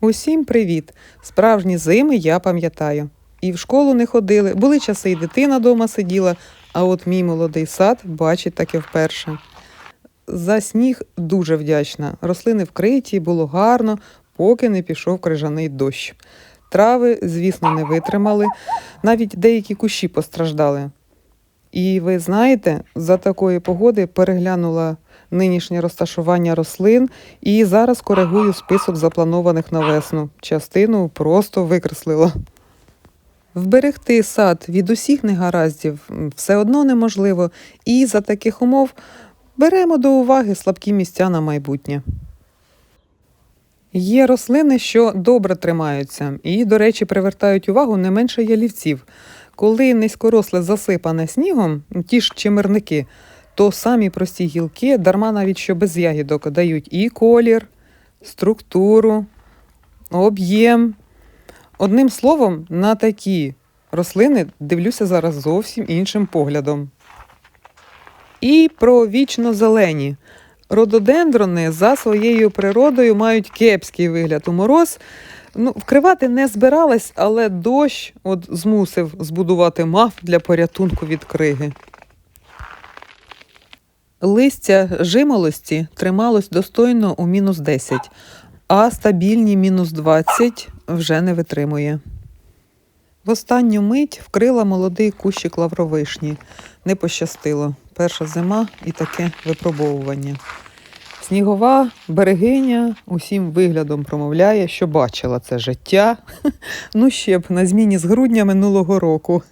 Усім привіт! Справжні зими я пам'ятаю. І в школу не ходили, були часи, і дитина дома сиділа, а от мій молодий сад бачить таке вперше. За сніг дуже вдячна. Рослини вкриті, було гарно, поки не пішов крижаний дощ. Трави, звісно, не витримали, навіть деякі кущі постраждали. І ви знаєте, за такої погоди переглянула нинішнє розташування рослин і зараз коригую список запланованих на весну. Частину просто викреслила. Вберегти сад від усіх негараздів все одно неможливо, і за таких умов беремо до уваги слабкі місця на майбутнє. Є рослини, що добре тримаються, і, до речі, привертають увагу не менше ялівців. Коли низькоросле засипане снігом, ті ж чимерники, то самі прості гілки, дарма навіть що без ягідок, дають і колір, структуру, об'єм. Одним словом, на такі рослини дивлюся зараз зовсім іншим поглядом. І про вічно зелені. Рододендрони за своєю природою мають кепський вигляд у мороз. Ну, вкривати не збиралась, але дощ от змусив збудувати маф для порятунку від криги. Листя жимолості трималось достойно у мінус 10, а стабільні мінус 20 вже не витримує. В останню мить вкрила молодий кущик лавровишні. Не пощастило. Перша зима і таке випробовування. Снігова берегиня усім виглядом промовляє, що бачила це життя. Ну, ще б на зміні з грудня минулого року.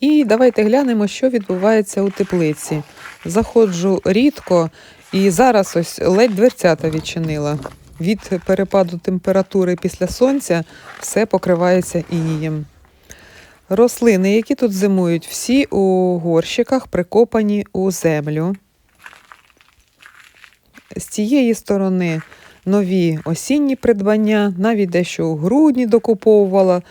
І давайте глянемо, що відбувається у теплиці. Заходжу рідко і зараз ось ледь дверцята відчинила. Від перепаду температури після сонця все покривається інієм. Рослини, які тут зимують, всі у горщиках прикопані у землю. З цієї сторони нові осінні придбання, навіть дещо у грудні докуповувала.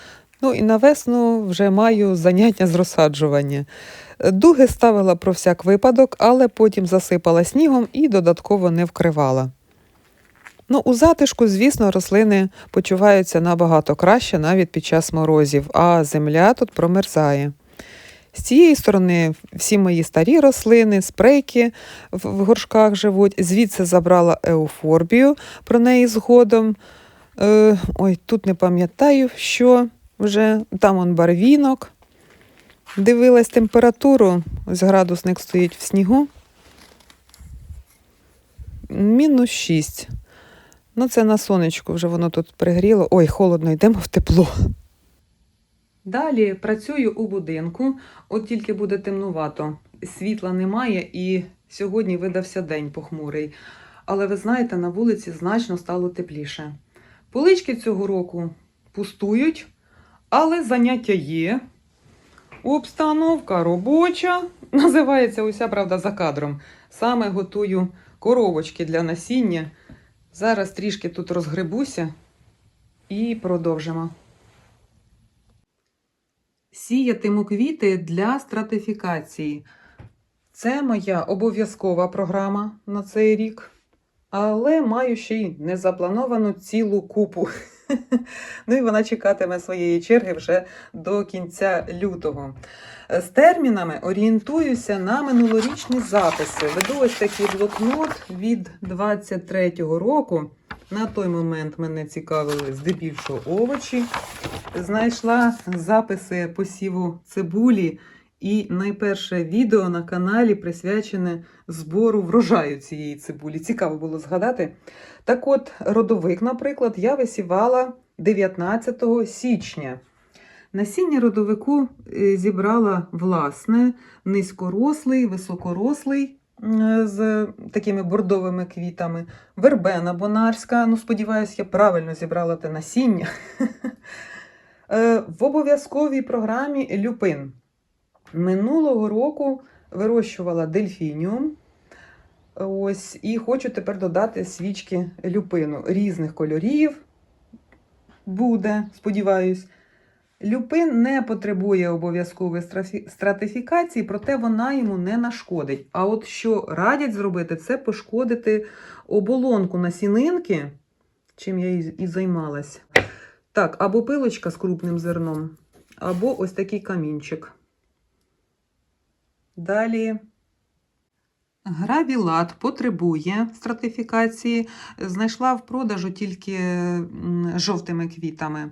Ну і на весну вже маю заняття з розсаджування. Дуги ставила про всяк випадок, але потім засипала снігом і додатково не вкривала. Ну, у затишку, звісно, рослини почуваються набагато краще навіть під час морозів, а земля тут промерзає. З цієї сторони всі мої старі рослини, спрейки в горшках живуть. Звідси забрала еуфорбію, про неї згодом. Е, ой, тут не пам'ятаю, що вже там он барвінок. Дивилась температуру, ось градусник стоїть в снігу. Мінус 6. Ну, це на сонечку вже воно тут пригріло. Ой, холодно, йдемо в тепло. Далі працюю у будинку, от тільки буде темнувато. Світла немає і сьогодні видався день похмурий. Але ви знаєте, на вулиці значно стало тепліше. Полички цього року пустують, але заняття є. Обстановка робоча. Називається уся правда за кадром. Саме готую коробочки для насіння. Зараз трішки тут розгребуся і продовжимо. Сіятиму квіти для стратифікації. Це моя обов'язкова програма на цей рік. Але маю ще й незаплановану цілу купу. Ну і вона чекатиме своєї черги вже до кінця лютого. З термінами орієнтуюся на минулорічні записи. Веду ось такий блокнот від 23-го року. На той момент мене цікавили здебільшого овочі. Знайшла записи посіву цибулі і найперше відео на каналі присвячене збору врожаю цієї цибулі. Цікаво було згадати. Так от, родовик, наприклад, я висівала 19 січня. Насіння родовику е, зібрала власне низькорослий, високорослий е, з такими бордовими квітами. Вербена бонарська. Ну, сподіваюся, я правильно зібрала те насіння. Е, В обов'язковій програмі люпин. Минулого року вирощувала дельфініум. Ось, і хочу тепер додати свічки люпину різних кольорів. Буде, сподіваюсь. Люпин не потребує обов'язкової стратифікації, проте вона йому не нашкодить. А от що радять зробити, це пошкодити оболонку насінинки чим я і займалась. Так, або пилочка з крупним зерном, або ось такий камінчик. Далі. Гравілат потребує стратифікації. Знайшла в продажу тільки жовтими квітами.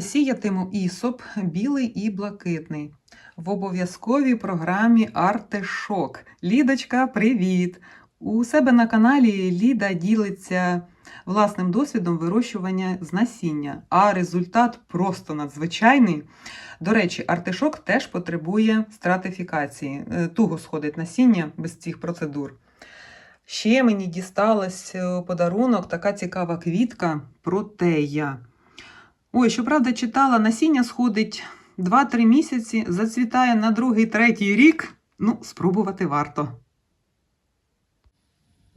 Сіятиму ісоп білий і блакитний. В обов'язковій програмі Артешок. Лідочка, привіт! У себе на каналі Ліда ділиться власним досвідом вирощування з насіння, а результат просто надзвичайний. До речі, артишок теж потребує стратифікації. Е, Туго сходить насіння без цих процедур. Ще мені дісталась е, подарунок така цікава квітка протея. Ой, щоправда, читала, насіння сходить 2-3 місяці, зацвітає на другий, третій рік. Ну, спробувати варто.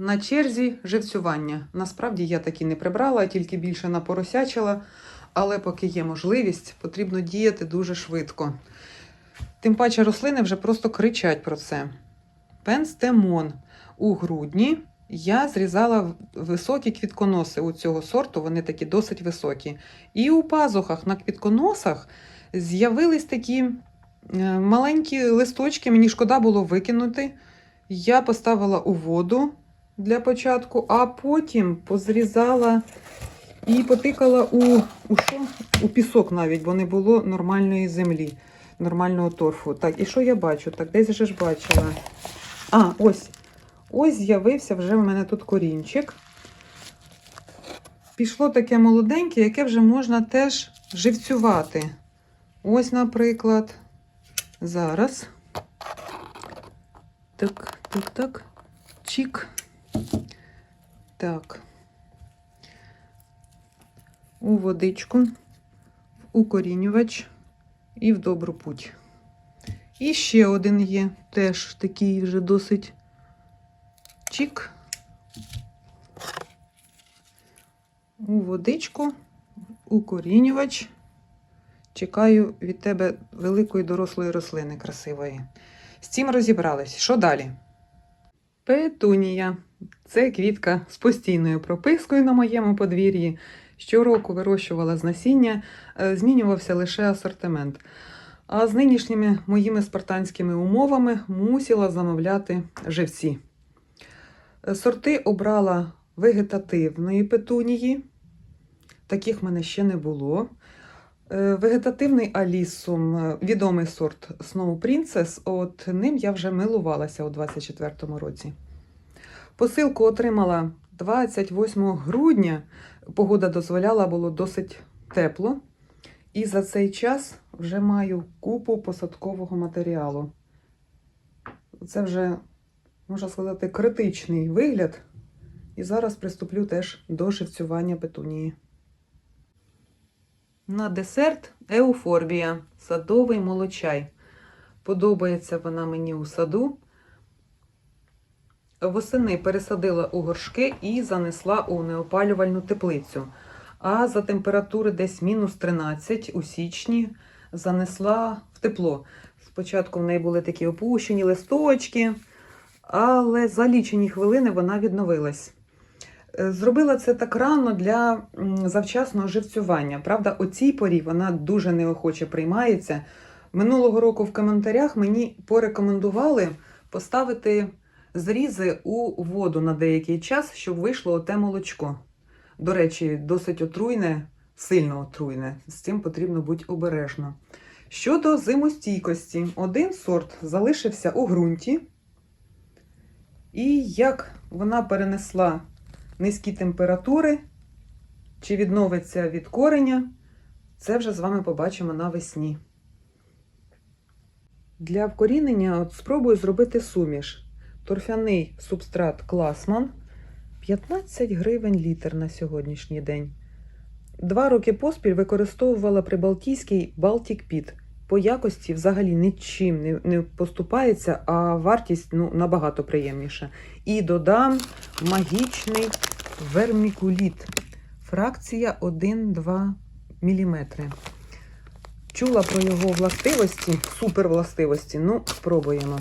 На черзі живцювання. Насправді я таки не прибрала, тільки більше напоросячила, але поки є можливість, потрібно діяти дуже швидко. Тим паче рослини вже просто кричать про це. Пенстемон. У грудні я зрізала високі квітконоси у цього сорту, вони такі досить високі. І у пазухах на квітконосах з'явились такі е, маленькі листочки, мені шкода було викинути. Я поставила у воду для початку, а потім позрізала і потикала у, у, що? у пісок навіть, бо не було нормальної землі, нормального торфу. Так, і що я бачу? Так, десь же ж бачила. А, ось. Ось з'явився вже в мене тут корінчик. Пішло таке молоденьке, яке вже можна теж живцювати. Ось, наприклад, зараз. Так, так, так. Чік. Так. У водичку, в укорінювач і в добру путь. І ще один є, теж такий вже досить чік. У водичку, укорінювач. Чекаю від тебе великої дорослої рослини красивої. З цим розібрались. Що далі? Петунія. Це квітка з постійною пропискою на моєму подвір'ї. Щороку вирощувала з насіння, е, змінювався лише асортимент. А з нинішніми моїми спартанськими умовами мусила замовляти живці. Сорти обрала вегетативної петунії. Таких в мене ще не було. Е, Вегетативний алісум, е, відомий сорт Snow Princess, от ним я вже милувалася у 24-му році. Посилку отримала 28 грудня. Погода дозволяла, було досить тепло. І за цей час вже маю купу посадкового матеріалу. Це вже, можна сказати, критичний вигляд. І зараз приступлю теж до живцювання петунії. На десерт еуфорбія, садовий молочай. Подобається вона мені у саду. Восени пересадила у горшки і занесла у неопалювальну теплицю. А за температури десь мінус 13 у січні занесла в тепло. Спочатку в неї були такі опущені листочки, але за лічені хвилини вона відновилась. Е, Зробила це так рано для завчасного живцювання. Правда, у цій порі вона дуже неохоче приймається. Минулого року в коментарях мені порекомендували поставити зрізи у воду на деякий час, щоб вийшло оте молочко. До речі, досить отруйне, сильно отруйне. З цим потрібно бути обережно. Щодо зимостійкості, один сорт залишився у ґрунті. І як вона перенесла низькі температури, чи відновиться від кореня, це вже з вами побачимо навесні. Для вкорінення от спробую зробити суміш. Торфяний субстрат Класман 15 гривень літр на сьогоднішній день. Два роки поспіль використовувала прибалтійський Baltic Pit. По якості взагалі нічим не, не поступається, а вартість ну, набагато приємніша. І додам магічний вермікуліт. Фракція 1-2 мм. Чула про його властивості, супервластивості. Ну, спробуємо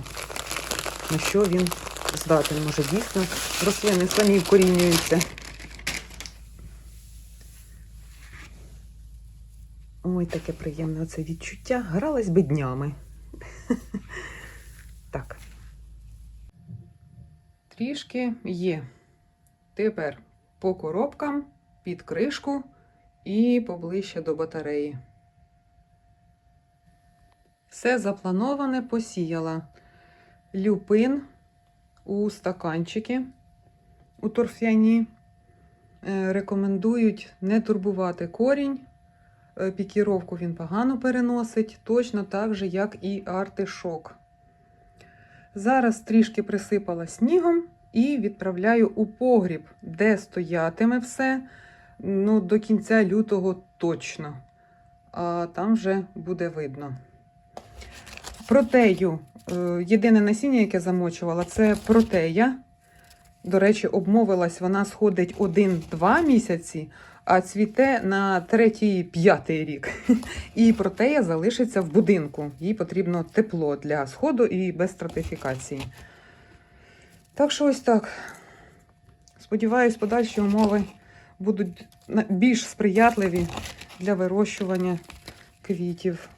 на що він здатен. Може, дійсно рослини самі вкорінюються. Ой, таке приємне оце відчуття. Гралась би днями. Так. Трішки є. Тепер по коробкам, під кришку і поближче до батареї. Все заплановане посіяла. Люпин у стаканчики у торф'яні. Е, Рекомендують не турбувати корінь. Е, Пікіровку він погано переносить, точно так же, як і артишок. Зараз трішки присипала снігом і відправляю у погріб, де стоятиме все ну, до кінця лютого точно. А там вже буде видно. Протею. е, Єдине насіння, яке замочувала, це протея. До речі, обмовилась, вона сходить 1-2 місяці, а цвіте на третій-п'ятий рік. І протея залишиться в будинку. Їй потрібно тепло для сходу і без стратифікації. Так що ось так. Сподіваюсь, подальші умови будуть більш сприятливі для вирощування квітів.